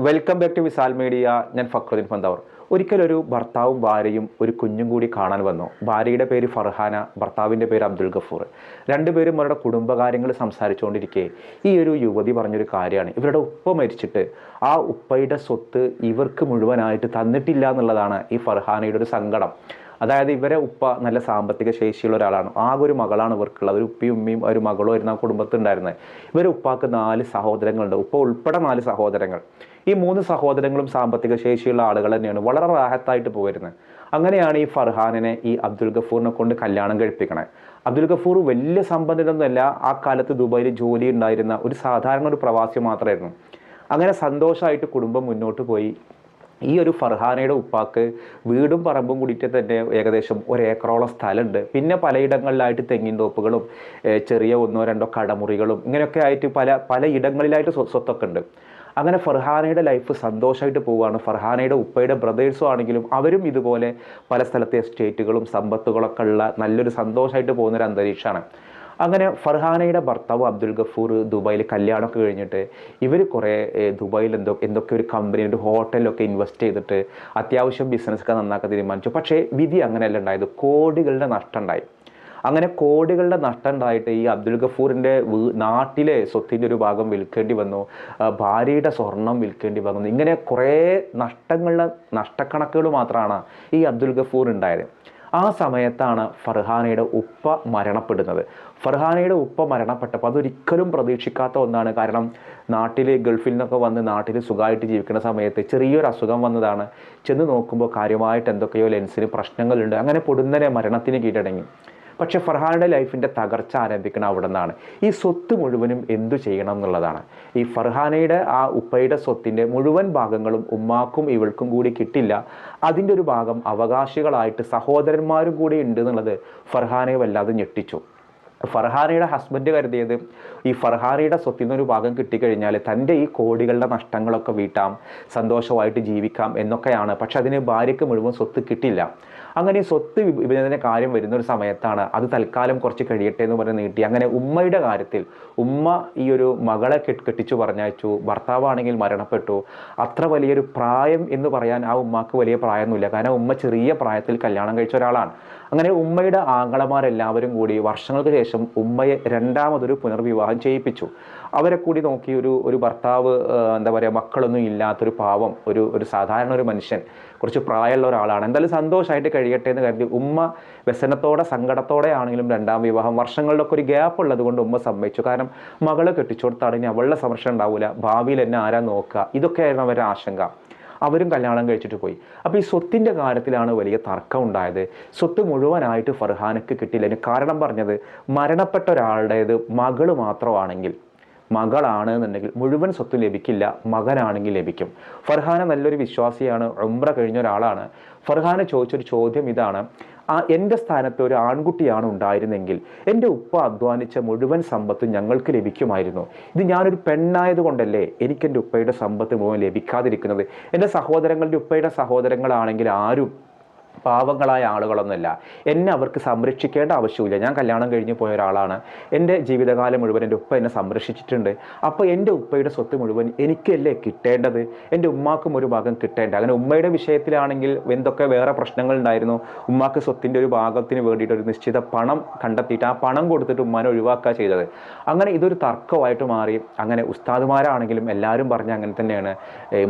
Welcome back to Vishal media ഞാൻ ഫക്രുദ്ദീൻ ഫന്തവർ ഒരിക്കലൊരു ഭർത്താവും ഭാര്യയും ഒരു കുഞ്ഞും കൂടി കാണാൻ വന്നു. ഭാര്യയുടെ പേര് ഫർഹാന ഭർത്താവിന്റെ പേര് അബ്ദുൽ ഗഫൂർ. രണ്ടുപേരും അവരുടെ കുടുംബകാര്യങ്ങൾ സംസാരിച്ചുകൊണ്ടിരിക്കെ. ഈ ഒരു യുവതി പറഞ്ഞൊരു കാര്യമാണ്. ഇവരുടെ ഉപ്പ മരിച്ചിട്ട് ആ ഉപ്പയുടെ സ്വത്ത് ഇവർക്ക് മുഴുവനായിട്ട് തന്നിട്ടില്ല എന്നുള്ളതാണ് ഈ ഫർഹാനയുടെ ഒരു സങ്കടം. അതായത് ഇവരെ ഉപ്പ നല്ല സാമ്പത്തിക ശേഷിയുള്ള ഒരാളാണ്. ആകെ ഒരു മകളാണ് ഇവർക്കുള്ളത്. ഒരു ഉപ്പയും ഉമ്മയും ഒരു മകളും ആയിരുന്നു ആ കുടുംബത്തുണ്ടായിരുന്നത് ഇവരെ ഉപ്പാക്ക് നാല് സഹോദരങ്ങളുണ്ട്. ഉപ്പ ഉൾപ്പെടെ നാല് സഹോദരങ്ങൾ. ഈ മൂന്ന് സഹോദരങ്ങളും സാമ്പത്തിക ശേഷിയുള്ള ആളുകൾ തന്നെയാണ് വളരെ റാഹത്തായിട്ട് പോയിരുന്നത് അങ്ങനെയാണ് ഈ ഫർഹാനിനെ ഈ അബ്ദുൽ ഗഫൂറിനെ കൊണ്ട് കല്യാണം കഴിപ്പിക്കണേ. അബ്ദുൽ ഗഫൂർ വലിയ സമ്പന്നനൊന്നുമല്ല ആ കാലത്ത് ദുബായിൽ ജോലി ഉണ്ടായിരുന്ന ഒരു സാധാരണ ഒരു പ്രവാസി മാത്രമായിരുന്നു. അങ്ങനെ സന്തോഷമായിട്ട് കുടുംബം മുന്നോട്ട് പോയി. ഈ ഒരു ഫർഹാനയുടെ ഉപ്പാക്ക് വീടും പറമ്പും കൂടിയിട്ട് തന്നെ ഏകദേശം ഒരേക്കറോളം സ്ഥലമുണ്ട്. പിന്നെ പലയിടങ്ങളിലായിട്ട് തെങ്ങിൻ തോപ്പുകളും ചെറിയ ഒന്നോ രണ്ടോ കടമുറികളും ഇങ്ങനെയൊക്കെ ആയിട്ട് പല പല ഇടങ്ങളിലായിട്ട് സ്വ- സ്വത്തൊക്കെ ഉണ്ട്. അങ്ങനെ ഫർഹാനയുടെ ലൈഫ് സന്തോഷമായിട്ട് പോവുകയാണ്. ഫർഹാനയുടെ ഉപ്പയുടെ ബ്രദേഴ്സും ആണെങ്കിലും അവരും ഇതുപോലെ പല സ്ഥലത്തെ സ്റ്റേറ്റുകളും സമ്പത്തുകളൊക്കെ ഉള്ള നല്ലൊരു സന്തോഷമായിട്ട് പോകുന്നൊരു അന്തരീക്ഷമാണ്. അങ്ങനെ ഫർഹാനയുടെ ഭർത്താവ് അബ്ദുൽ ഗഫൂർ ദുബായിൽ കല്യാണമൊക്കെ കഴിഞ്ഞിട്ട് ഇവർ കുറേ ദുബായിൽ എന്തോ എന്തൊക്കെ ഒരു കമ്പനി ഒരു ഹോട്ടലിലൊക്കെ ഇൻവെസ്റ്റ് ചെയ്തിട്ട് അത്യാവശ്യം ബിസിനസ്സൊക്കെ നന്നാക്കാൻ തീരുമാനിച്ചു. പക്ഷേ വിധി അങ്ങനെയല്ല ഉണ്ടായത്. കോടികളുടെ നഷ്ടം ഉണ്ടായി. അങ്ങനെ കോടികളുടെ നഷ്ടം ഉണ്ടായിട്ട് ഈ അബ്ദുൽ ഗഫൂറിന്റെ നാട്ടിലെ സ്വത്തിന്റെ ഒരു ഭാഗം വിൽക്കേണ്ടി വന്നു. ഭാര്യയുടെ സ്വർണം വിൽക്കേണ്ടി വന്നു. ഇങ്ങനെ കുറേ നഷ്ടങ്ങളുടെ നഷ്ടക്കണക്കുകൾ മാത്രമാണ് ഈ അബ്ദുൽ ഗഫൂർ ഉണ്ടായത്. ആ സമയത്താണ് ഫർഹാനയുടെ ഉപ്പ മരണപ്പെടുന്നത്. ഫർഹാനയുടെ ഉപ്പ മരണപ്പെട്ടപ്പോൾ അതൊരിക്കലും പ്രതീക്ഷിക്കാത്ത ഒന്നാണ്. കാരണം നാട്ടിൽ ഗൾഫിൽ നിന്നൊക്കെ വന്ന് നാട്ടിൽ സുഖമായിട്ട് ജീവിക്കുന്ന സമയത്ത് ചെറിയൊരു അസുഖം വന്നതാണ്. ചെന്ന് നോക്കുമ്പോൾ കാര്യമായിട്ട് എന്തൊക്കെയോ ലെൻസിന് പ്രശ്നങ്ങളുണ്ട്. അങ്ങനെ പൊടുന്നനെ മരണത്തിന് കീഴടങ്ങി. പക്ഷെ ഫർഹാനയുടെ ലൈഫിന്റെ തകർച്ച ആരംഭിക്കണം അവിടെ നിന്നാണ് ഈ സ്വത്ത് മുഴുവനും എന്തു ചെയ്യണം എന്നുള്ളതാണ്. ഈ ഫർഹാനയുടെ ആ ഉപ്പയുടെ സ്വത്തിന്റെ മുഴുവൻ ഭാഗങ്ങളും ഉമ്മാക്കും ഇവൾക്കും കൂടി കിട്ടില്ല. അതിന്റെ ഒരു ഭാഗം അവകാശികളായിട്ട് സഹോദരന്മാരും കൂടി ഉണ്ട് എന്നുള്ളത് ഫർഹാനയെ വല്ലാതെ ഞെട്ടിച്ചു. ഫർഹാനയുടെ ഹസ്ബൻഡ് കരുതിയത് ഈ ഫർഹാനയുടെ സ്വത്തിൽ നിന്നൊരു ഭാഗം കിട്ടിക്കഴിഞ്ഞാൽ തന്റെ ഈ കോടികളുടെ നഷ്ടങ്ങളൊക്കെ വീട്ടാം സന്തോഷമായിട്ട് ജീവിക്കാം എന്നൊക്കെയാണ്. പക്ഷെ അതിന് ഭാര്യയ്ക്ക് മുഴുവൻ സ്വത്ത് കിട്ടില്ല. അങ്ങനെ സ്വത്ത് വിഭജനത്തിന്റെ കാര്യം വരുന്ന ഒരു സമയത്താണ് അത് തൽക്കാലം കുറച്ച് കഴിയട്ടെ എന്ന് പറഞ്ഞ് നീട്ടി. അങ്ങനെ ഉമ്മയുടെ കാര്യത്തിൽ ഉമ്മ ഈ ഒരു മകളെ കെട്ട് കെട്ടിച്ചു പറഞ്ഞയച്ചു ഭർത്താവാണെങ്കിൽ മരണപ്പെട്ടു. അത്ര വലിയൊരു പ്രായം എന്ന് പറയാൻ ആ ഉമ്മാക്ക് വലിയ പ്രായമൊന്നുമില്ല. കാരണം ഉമ്മ ചെറിയ പ്രായത്തിൽ കല്യാണം കഴിച്ച ഒരാളാണ്. അങ്ങനെ ഉമ്മയുടെ ആങ്ങളമാരെല്ലാവരും കൂടി വർഷങ്ങൾക്ക് ശേഷം ഉമ്മയെ രണ്ടാമതൊരു പുനർവിവാഹം ചെയ്യിപ്പിച്ചു. അവരെ കൂടി നോക്കി ഒരു ഒരു ഭർത്താവ് എന്താ പറയുക മക്കളൊന്നും ഇല്ലാത്തൊരു പാവം ഒരു ഒരു സാധാരണ ഒരു മനുഷ്യൻ കുറച്ച് പ്രായമുള്ള ഒരാളാണ്. എന്തായാലും സന്തോഷമായിട്ട് കഴിയട്ടെ എന്ന് കരുതി ഉമ്മ വ്യസനത്തോടെ സങ്കടത്തോടെ ആണെങ്കിലും രണ്ടാം വിവാഹം. വർഷങ്ങളിലൊക്കെ ഒരു ഗ്യാപ്പ് ഉള്ളത് കൊണ്ട് ഉമ്മ സമ്മതിച്ചു. കാരണം മകളെ കെട്ടിച്ചോടത്താണ് ഇനി അവളുടെ സംരക്ഷണം ഉണ്ടാവില്ല ഭാവിയിൽ എന്നെ ആരാ നോക്കുക? ഇതൊക്കെയായിരുന്നു അവരുടെ ആശങ്ക. അവരും കല്യാണം കഴിച്ചിട്ട് പോയി. അപ്പോൾ ഈ സ്വത്തിന്റെ കാര്യത്തിലാണ് വലിയ തർക്കം ഉണ്ടായത്. സ്വത്ത് മുഴുവനായിട്ട് ഫർഹാനക്ക് കിട്ടിയില്ല. അതിന് കാരണം പറഞ്ഞത് മരണപ്പെട്ട ഒരാളുടേത് മകൾ മാത്രമാണെങ്കിൽ. മകളാണ് എന്നുണ്ടെങ്കിൽ മുഴുവൻ സ്വത്ത് ലഭിക്കില്ല മകനാണെങ്കിൽ ലഭിക്കും. ഫർഹാന നല്ലൊരു വിശ്വാസിയാണ് ഉംറ കഴിഞ്ഞ ഒരാളാണ്. ഫർഹാന ചോദിച്ചൊരു ചോദ്യം ഇതാണ്. ആ എന്റെ സ്ഥാനത്ത് ഒരു ആൺകുട്ടിയാണ് ഉണ്ടായിരുന്നെങ്കിൽ എന്റെ ഉപ്പ അധ്വാനിച്ച മുഴുവൻ സമ്പത്തും ഞങ്ങൾക്ക് ലഭിക്കുമായിരുന്നു. ഇത് ഞാനൊരു പെണ്ണായത് കൊണ്ടല്ലേ എനിക്ക് എന്റെ ഉപ്പയുടെ സമ്പത്ത് മുഴുവൻ ലഭിക്കാതിരിക്കുന്നത്? എന്റെ സഹോദരങ്ങളുടെ ഉപ്പയുടെ സഹോദരങ്ങളാണെങ്കിൽ ആരും പാവങ്ങളായ ആളുകളൊന്നുമല്ല. എന്നെ അവർക്ക് സംരക്ഷിക്കേണ്ട ആവശ്യമില്ല ഞാൻ കല്യാണം കഴിഞ്ഞ് പോയ ഒരാളാണ്. എന്റെ ജീവിതകാലം മുഴുവൻ എന്റെ ഉപ്പ എന്നെ സംരക്ഷിച്ചിട്ടുണ്ട്. അപ്പോൾ എന്റെ ഉപ്പയുടെ സ്വത്ത് മുഴുവൻ എനിക്കല്ലേ കിട്ടേണ്ടത്? എന്റെ ഉമ്മാക്കും ഒരു ഭാഗം കിട്ടേണ്ട. അങ്ങനെ ഉമ്മയുടെ വിഷയത്തിലാണെങ്കിൽ എന്തൊക്കെ വേറെ പ്രശ്നങ്ങൾ ഉണ്ടായിരുന്നു ഉമ്മാക്ക് സ്വത്തിന്റെ ഒരു ഭാഗത്തിന് വേണ്ടിയിട്ട് ഒരു നിശ്ചിത പണം കണ്ടെത്തിയിട്ട് ആ പണം കൊടുത്തിട്ട് ഉമ്മാനെ ഒഴിവാക്കുക ചെയ്തത്. അങ്ങനെ ഇതൊരു തർക്കമായിട്ട് മാറി. അങ്ങനെ ഉസ്താദുമാരാണെങ്കിലും എല്ലാവരും പറഞ്ഞ അങ്ങനെ തന്നെയാണ്.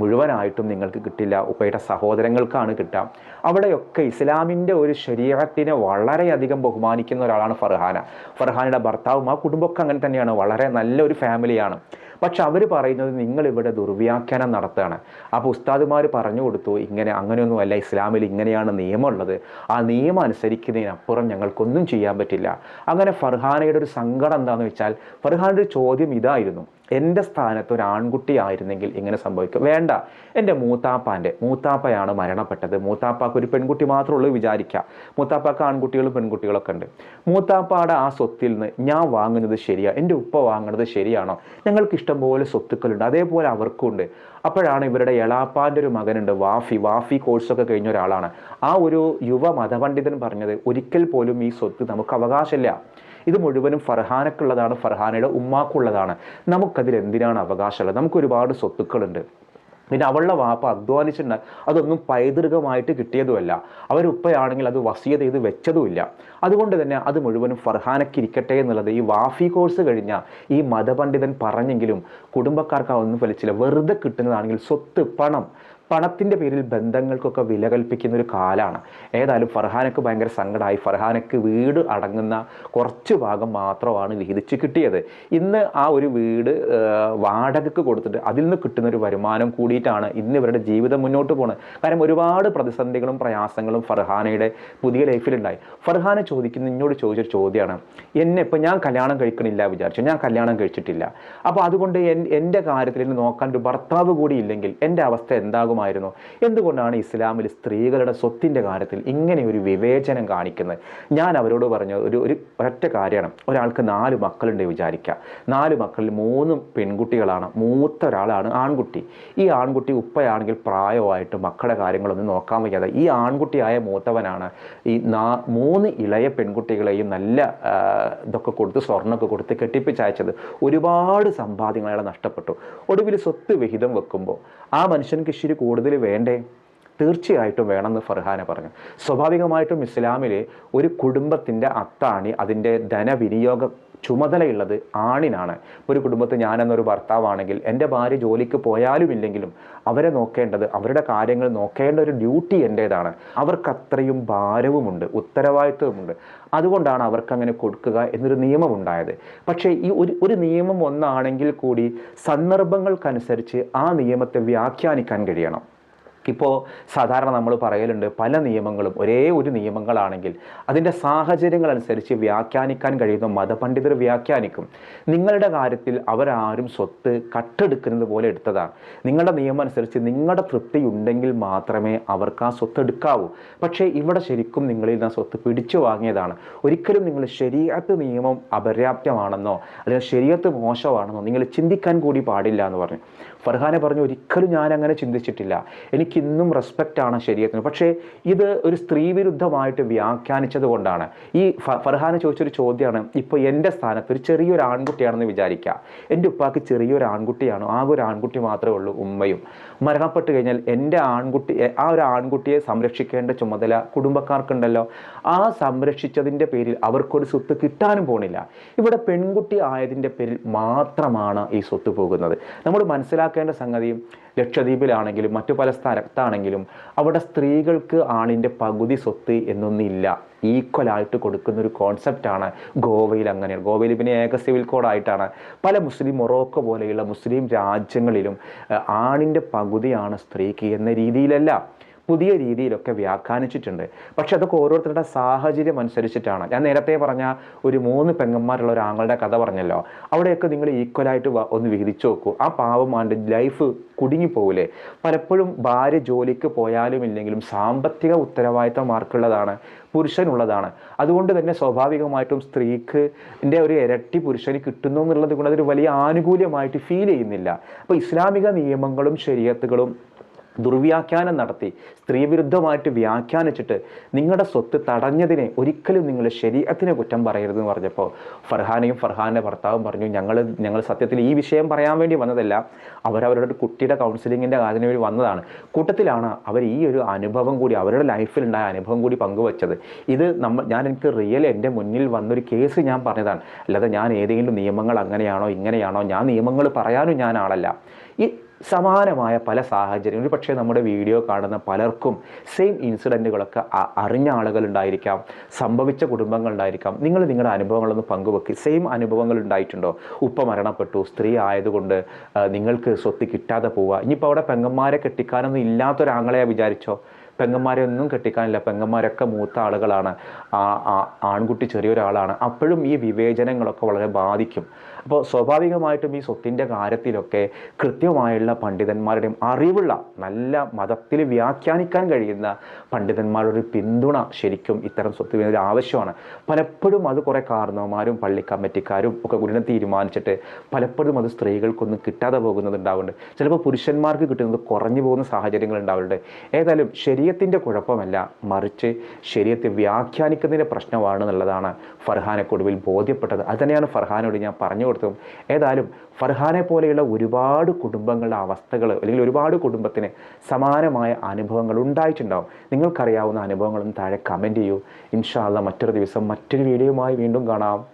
മുഴുവനായിട്ടും നിങ്ങൾക്ക് കിട്ടില്ല. ഉപ്പയുടെ സഹോദരങ്ങൾക്കാണ് കിട്ടുക. അവിടെയൊക്കെ ഇസ്ലാമിന്റെ ഒരു ശരീരത്തിനെ വളരെയധികം ബഹുമാനിക്കുന്ന ഒരാളാണ് ഫർഹാന. ഫർഹാനയുടെ ഭർത്താവും ആ കുടുംബമൊക്കെ അങ്ങനെ തന്നെയാണ് വളരെ നല്ലൊരു ഫാമിലിയാണ്. പക്ഷെ അവർ പറയുന്നത് നിങ്ങൾ ഇവിടെ ദുർവ്യാഖ്യാനം നടത്തുകയാണ്. അപ്പോൾ ഉസ്താദുമാർ പറഞ്ഞു കൊടുത്തു ഇങ്ങനെ അങ്ങനെയൊന്നുമല്ല ഇസ്ലാമിൽ ഇങ്ങനെയാണ് നിയമമുള്ളത്. ആ നിയമം അനുസരിക്കുന്നതിനപ്പുറം ഞങ്ങൾക്കൊന്നും ചെയ്യാൻ പറ്റില്ല. അങ്ങനെ ഫർഹാനയുടെ ഒരു സങ്കടം എന്താണെന്ന് വെച്ചാൽ ഫർഹാനയുടെ ചോദ്യം ഇതായിരുന്നു. എന്റെ സ്ഥാനത്ത് ഒരു ആൺകുട്ടി ആയിരുന്നെങ്കിൽ ഇങ്ങനെ സംഭവിക്കും. വേണ്ട. എന്റെ മൂത്താപ്പാന്റെ മൂത്താപ്പയാണ് മരണപ്പെട്ടത്. മൂത്താപ്പാക്ക് ഒരു പെൺകുട്ടി മാത്രമേ ഉള്ളൂ വിചാരിക്കുക മൂത്താപ്പാക്ക് ആൺകുട്ടികളും പെൺകുട്ടികളൊക്കെ ഉണ്ട്. മൂത്താപ്പാടെ ആ സ്വത്തിൽ നിന്ന് ഞാൻ വാങ്ങുന്നത് ശരിയാണ് എന്റെ ഉപ്പ വാങ്ങുന്നത് ശരിയാണോ? ഞങ്ങൾക്ക് ഇഷ്ടംപോലെ സ്വത്തുക്കളുണ്ട്. അതേപോലെ അവർക്കും ഉണ്ട്. അപ്പോഴാണ് ഇവരുടെ എളാപ്പാന്റെ ഒരു മകനുണ്ട് വാഫി. വാഫി കോഴ്സൊക്കെ കഴിഞ്ഞ ഒരാളാണ്. ആ ഒരു യുവ മതപണ്ഡിതൻ പറഞ്ഞത് ഒരിക്കൽ പോലും ഈ സ്വത്ത് നമുക്ക് അവകാശമില്ല. ഇത് മുഴുവനും ഫർഹാനക്കുള്ളതാണ് ഫർഹാനയുടെ ഉമ്മാക്കുള്ളതാണ്. നമുക്കതിൽ എന്തിനാണ് അവകാശമുള്ളത്? നമുക്ക് ഒരുപാട് സ്വത്തുക്കളുണ്ട്. പിന്നെ അവളുടെ വാപ്പ അധ്വാനിച്ചിട്ടുണ്ട്. അതൊന്നും പൈതൃകമായിട്ട് കിട്ടിയതുമല്ല. അവരുപ്പയാണെങ്കിൽ അത് വസിയ ചെയ്ത് വെച്ചതുമില്ല. അതുകൊണ്ട് തന്നെ അത് മുഴുവനും ഫർഹാനക്കിരിക്കട്ടെ എന്നുള്ളത് ഈ വാഫി കോഴ്സ് കഴിഞ്ഞ ഈ മതപണ്ഡിതൻ പറഞ്ഞെങ്കിലും കുടുംബക്കാർക്ക് അതൊന്നും ഫലിച്ചില്ല. വെറുതെ കിട്ടുന്നതാണെങ്കിൽ സ്വത്ത് പണം പണത്തിന്റെ പേരിൽ ബന്ധങ്ങൾക്കൊക്കെ വില കൽപ്പിക്കുന്ന ഒരു കാലമാണ് ഏതായാലും ഫർഹാനക്ക് ഭയങ്കര സങ്കടമായി ഫർഹാനക്ക് വീട് അടങ്ങുന്ന കുറച്ച് ഭാഗം മാത്രമാണ് വിഹിതിച്ച് കിട്ടിയത്. ഇന്ന് ആ ഒരു വീട് വാടകയ്ക്ക് കൊടുത്തിട്ട് അതിൽ നിന്ന് കിട്ടുന്ന ഒരു വരുമാനം കൂടിയിട്ടാണ് ഇന്ന് ഇവരുടെ ജീവിതം മുന്നോട്ട് പോകുന്നത് കാരണം ഒരുപാട് പ്രതിസന്ധികളും പ്രയാസങ്ങളും ഫർഹാനയുടെ പുതിയ ലൈഫിലുണ്ടായി. ഫർഹാന ചോദിക്കുന്ന എന്നോട് ചോദിച്ചൊരു ചോദ്യമാണ് എന്നെ ഇപ്പം ഞാൻ കല്യാണം കഴിക്കണില്ല വിചാരിച്ചു. ഞാൻ കല്യാണം കഴിച്ചിട്ടില്ല. അപ്പോൾ അതുകൊണ്ട് എൻ- എന്റെ കാര്യത്തിൽ നോക്കാൻ ഒരു ഭർത്താവ് കൂടി ഇല്ലെങ്കിൽ എന്റെ അവസ്ഥ എന്താകുമായിരുന്നു എന്തുകൊണ്ടാണ് ഇസ്ലാമിൽ സ്ത്രീകളുടെ സ്വത്തിന്റെ കാര്യത്തിൽ ഇങ്ങനെ ഒരു വിവേചനം കാണിക്കുന്നത്? ഞാൻ അവരോട് പറഞ്ഞ ഒരു ഒരു ഒരൊറ്റ കാര്യമാണ്. ഒരാൾക്ക് നാല് മക്കളുണ്ട് വിചാരിക്കുക. നാല് മക്കളിൽ മൂന്ന് പെൺകുട്ടികളാണ്. മൂത്ത ഒരാളാണ് ആൺകുട്ടി. ഈ ആൺകുട്ടി ഉപ്പയാണെങ്കിൽ പ്രായമായിട്ട് മക്കളുടെ കാര്യങ്ങളൊന്നും നോക്കാൻ വയ്യാതെ. ഈ ആൺകുട്ടിയായ മൂത്തവനാണ് ഈ നാ മൂന്ന് ഇളയ പെൺകുട്ടികളെയും നല്ല ഇതൊക്കെ കൊടുത്ത് സ്വർണമൊക്കെ കൊടുത്ത് കെട്ടിപ്പിച്ചയച്ചത്. ഒരുപാട് സമ്പാദ്യങ്ങൾ നഷ്ടപ്പെട്ടു. ഒടുവിൽ സ്വത്ത് വിഹിതം വെക്കുമ്പോൾ ആ മനുഷ്യൻ ഇച്ചിരി കൂടുതൽ വേണ്ടേ? തീർച്ചയായിട്ടും വേണമെന്ന് ഫർഹാന പറഞ്ഞു. സ്വാഭാവികമായിട്ടും ഇസ്ലാമിലെ ഒരു കുടുംബത്തിന്റെ അത്താണി അതിന്റെ ധനവിനിയോഗ ചുമതലയുള്ളത് ആണിനാണ്. ഒരു കുടുംബത്തിൽ ഞാനെന്നൊരു ഭർത്താവാണെങ്കിൽ എന്റെ ഭാര്യ ജോലിക്ക് പോയാലും ഇല്ലെങ്കിലും അവരെ നോക്കേണ്ടത് അവരുടെ കാര്യങ്ങൾ നോക്കേണ്ട ഒരു ഡ്യൂട്ടി എന്റേതാണ്. അവർക്കത്രയും ഭാരവുമുണ്ട് ഉത്തരവാദിത്വമുണ്ട് അതുകൊണ്ടാണ് അവർക്ക് അങ്ങനെ കൊടുക്കുക എന്നൊരു നിയമമുണ്ടായത്. പക്ഷേ ഈ ഒരു ഒരു നിയമം ഒന്നാണെങ്കിൽ കൂടി സന്ദർഭങ്ങൾക്കനുസരിച്ച് ആ നിയമത്തെ വ്യാഖ്യാനിക്കാൻ കഴിയണം. ഇപ്പോൾ സാധാരണ നമ്മൾ പറയലുണ്ട് പല നിയമങ്ങളും ഒരേ ഒരു നിയമങ്ങളാണെങ്കിൽ അതിന്റെ സാഹചര്യങ്ങൾ അനുസരിച്ച് വ്യാഖ്യാനിക്കാൻ കഴിയുന്ന മതപണ്ഡിതർ വ്യാഖ്യാനിക്കും. നിങ്ങളുടെ കാര്യത്തിൽ അവരാരും സ്വത്ത് കട്ടെടുക്കുന്നത് പോലെ എടുത്തതാണ്. നിങ്ങളുടെ നിയമം അനുസരിച്ച് നിങ്ങളുടെ തൃപ്തി ഉണ്ടെങ്കിൽ മാത്രമേ അവർക്ക് ആ സ്വത്ത് എടുക്കാവൂ. പക്ഷേ ഇവിടെ ശരിക്കും നിങ്ങളിൽ നിന്ന് ആ സ്വത്ത് പിടിച്ചു വാങ്ങിയതാണ്. ഒരിക്കലും നിങ്ങൾ ശരിയത്ത് നിയമം അപര്യാപ്തമാണെന്നോ അല്ലെങ്കിൽ ശരിയത്ത് മോശമാണെന്നോ നിങ്ങൾ ചിന്തിക്കാൻ കൂടി പാടില്ല എന്ന് പറഞ്ഞു. ഫർഹാനെ പറഞ്ഞു ഒരിക്കലും ഞാൻ അങ്ങനെ ചിന്തിച്ചിട്ടില്ല എനിക്കിന്നും റെസ്പെക്റ്റ് ആണ് ശരീരത്തിന്. പക്ഷേ ഇത് ഒരു സ്ത്രീ വിരുദ്ധമായിട്ട് വ്യാഖ്യാനിച്ചത് കൊണ്ടാണ്. ഈ ഫർഹാന ചോദിച്ചൊരു ചോദ്യമാണ് ഇപ്പോൾ എന്റെ സ്ഥാനത്ത് ഒരു ചെറിയൊരു ആൺകുട്ടിയാണെന്ന് വിചാരിക്കുക എന്റെ ഉപ്പാക്ക് ചെറിയൊരു ആൺകുട്ടിയാണോ ആ ഒരു ആൺകുട്ടി മാത്രമേ ഉള്ളൂ ഉമ്മയും. മരണപ്പെട്ട് കഴിഞ്ഞാൽ എന്റെ ആൺകുട്ടി ആ ഒരു ആൺകുട്ടിയെ സംരക്ഷിക്കേണ്ട ചുമതല കുടുംബക്കാർക്കുണ്ടല്ലോ. ആ സംരക്ഷിച്ചതിന്റെ പേരിൽ അവർക്കൊരു സ്വത്ത് കിട്ടാനും പോണില്ല. ഇവിടെ പെൺകുട്ടി ആയതിന്റെ പേരിൽ മാത്രമാണ് ഈ സ്വത്ത് പോകുന്നത്. നമ്മൾ മനസ്സിലാക്കേണ്ട സംഗതി ലക്ഷദ്വീപിലാണെങ്കിലും മറ്റു പല സ്ഥലത്താണെങ്കിലും അവിടെ സ്ത്രീകൾക്ക് ആണിന്റെ പകുതി സ്വത്ത് എന്നൊന്നില്ല. ഈക്വലായിട്ട് കൊടുക്കുന്ന ഒരു കോൺസെപ്റ്റാണ് ഗോവയിൽ അങ്ങനെയാണ് ഗോവയിൽ പിന്നെ ഏക സിവിൽ കോഡായിട്ടാണ് പല മുസ്ലിം മൊറോക്കോ പോലെയുള്ള മുസ്ലിം രാജ്യങ്ങളിലും ആണിന്റെ പകുതിയാണ് സ്ത്രീക്ക് എന്ന രീതിയിലല്ല. പുതിയ രീതിയിലൊക്കെ വ്യാഖ്യാനിച്ചിട്ടുണ്ട്. പക്ഷെ അതൊക്കെ ഓരോരുത്തരുടെ സാഹചര്യം അനുസരിച്ചിട്ടാണ്. ഞാൻ നേരത്തെ പറഞ്ഞ ഒരു മൂന്ന് പെങ്ങന്മാരുള്ള ഒരു ആങ്ങളുടെ കഥ പറഞ്ഞല്ലോ. അവിടെയൊക്കെ നിങ്ങൾ ഈക്വലായിട്ട് ഒന്ന് വിഹിതിച്ചു നോക്കൂ. ആ പാവം അവന്റെ ലൈഫ് കുടുങ്ങിപ്പോവില്ലേ പലപ്പോഴും ഭാര്യ ജോലിക്ക് പോയാലും ഇല്ലെങ്കിലും സാമ്പത്തിക ഉത്തരവാദിത്തം ആർക്കുള്ളതാണ്. പുരുഷനുള്ളതാണ്. അതുകൊണ്ട് തന്നെ സ്വാഭാവികമായിട്ടും സ്ത്രീക്ക് ഒരു ഇരട്ടി പുരുഷന് കിട്ടുന്നു എന്നുള്ളത് കൊണ്ട് അതൊരു വലിയ ആനുകൂല്യമായിട്ട് ഫീൽ ചെയ്യുന്നില്ല. അപ്പോൾ ഇസ്ലാമിക നിയമങ്ങളും ശരീരത്തുകളും ദുർവ്യാഖ്യാനം നടത്തി സ്ത്രീവിരുദ്ധമായിട്ട് വ്യാഖ്യാനിച്ചിട്ട് നിങ്ങളുടെ സ്വത്ത് തടഞ്ഞതിനെ ഒരിക്കലും നിങ്ങൾ ശരീരത്തിനെ കുറ്റം പറയരുതെന്ന് പറഞ്ഞപ്പോൾ ഫർഹാനയും ഫർഹാന്റെ ഭർത്താവും പറഞ്ഞു ഞങ്ങൾ ഞങ്ങൾ സത്യത്തിൽ ഈ വിഷയം പറയാൻ വേണ്ടി വന്നതല്ല. അവരവരുടെ കുട്ടിയുടെ കൗൺസിലിങ്ങിന്റെ കാര്യത്തിന് വേണ്ടി വന്നതാണ്. കൂട്ടത്തിലാണ് അവർ ഈ ഒരു അനുഭവം കൂടി അവരുടെ ലൈഫിലുണ്ടായ അനുഭവം കൂടി പങ്കുവച്ചത്. ഇത് നമ്മൾ ഞാൻ എനിക്ക് റിയൽ എന്റെ മുന്നിൽ വന്നൊരു കേസ് ഞാൻ പറഞ്ഞതാണ്. അല്ലാതെ ഞാൻ ഏതെങ്കിലും നിയമങ്ങൾ അങ്ങനെയാണോ ഇങ്ങനെയാണോ ഞാൻ നിയമങ്ങൾ പറയാനും ഞാൻ ആളല്ല. ഈ സമാനമായ പല സാഹചര്യങ്ങളും പക്ഷേ നമ്മുടെ വീഡിയോ കാണുന്ന പലർക്കും സെയിം ഇൻസിഡന്റുകളൊക്കെ അറിഞ്ഞ ആളുകൾ ഉണ്ടായിരിക്കാം സംഭവിച്ച കുടുംബങ്ങൾ ഉണ്ടായിരിക്കാം. നിങ്ങൾ നിങ്ങളുടെ അനുഭവങ്ങളൊന്ന് പങ്കുവെക്കുക സെയിം അനുഭവങ്ങൾ ഉണ്ടായിട്ടുണ്ടോ? ഉപ്പ മരണപ്പെട്ടു സ്ത്രീ ആയതുകൊണ്ട് നിങ്ങൾക്ക് സ്വത്ത് കിട്ടാതെ പോവുക. ഇനിയിപ്പോൾ അവിടെ പെങ്ങന്മാരെ കെട്ടിക്കാനൊന്നും ഇല്ലാത്തൊരാങ്ങളെയാ വിചാരിച്ചോ? പെങ്ങന്മാരെ ഒന്നും കെട്ടിക്കാനില്ല. പെങ്ങന്മാരൊക്കെ മൂത്ത ആളുകളാണ്. ആ- ആൺകുട്ടി ചെറിയൊരാളാണ്. അപ്പോഴും ഈ വിവേചനങ്ങളൊക്കെ വളരെ ബാധിക്കും. അപ്പോൾ സ്വാഭാവികമായിട്ടും ഈ സ്വത്തിന്റെ കാര്യത്തിലൊക്കെ കൃത്യമായുള്ള പണ്ഡിതന്മാരുടെയും അറിവുള്ള നല്ല മതത്തിൽ വ്യാഖ്യാനിക്കാൻ കഴിയുന്ന പണ്ഡിതന്മാരുടെ പിന്തുണ ശരിക്കും ഇത്തരം സ്വത്ത് ഒരു ആവശ്യമാണ്. പലപ്പോഴും അത് കുറേ കാരണവന്മാരും പള്ളി കമ്മിറ്റിക്കാരും ഒക്കെ കൂടി തീരുമാനിച്ചിട്ട് പലപ്പോഴും അത് സ്ത്രീകൾക്കൊന്നും കിട്ടാതെ പോകുന്നത് ഉണ്ടാവുന്നുണ്ട്. ചിലപ്പോൾ പുരുഷന്മാർക്ക് കിട്ടുന്നത് കുറഞ്ഞു പോകുന്ന സാഹചര്യങ്ങൾ ഉണ്ടാവുന്നുണ്ട്. ഏതായാലും ശരീരത്തിന്റെ കുഴപ്പമല്ല മറിച്ച് ശരീരത്തെ വ്യാഖ്യാനിക്കുന്നതിന്റെ പ്രശ്നമാണ് എന്നുള്ളതാണ് ഫർഹാനെ കൊടുവിൽ ബോധ്യപ്പെട്ടത്. അത് തന്നെയാണ് ഫർഹാനോട് ഞാൻ പറഞ്ഞു രക്ഷപ്പെടുത്തും ഏതായാലും ഫർഹാനെ പോലെയുള്ള ഒരുപാട് കുടുംബങ്ങളുടെ അവസ്ഥകൾ അല്ലെങ്കിൽ ഒരുപാട് കുടുംബത്തിന് സമാനമായ അനുഭവങ്ങൾ ഉണ്ടായിട്ടുണ്ടാവും. നിങ്ങൾക്കറിയാവുന്ന അനുഭവങ്ങളും താഴെ കമന്റ് ചെയ്യൂ. ഇൻഷാല്ല മറ്റൊരു ദിവസം മറ്റൊരു വീഡിയോയുമായി വീണ്ടും കാണാം.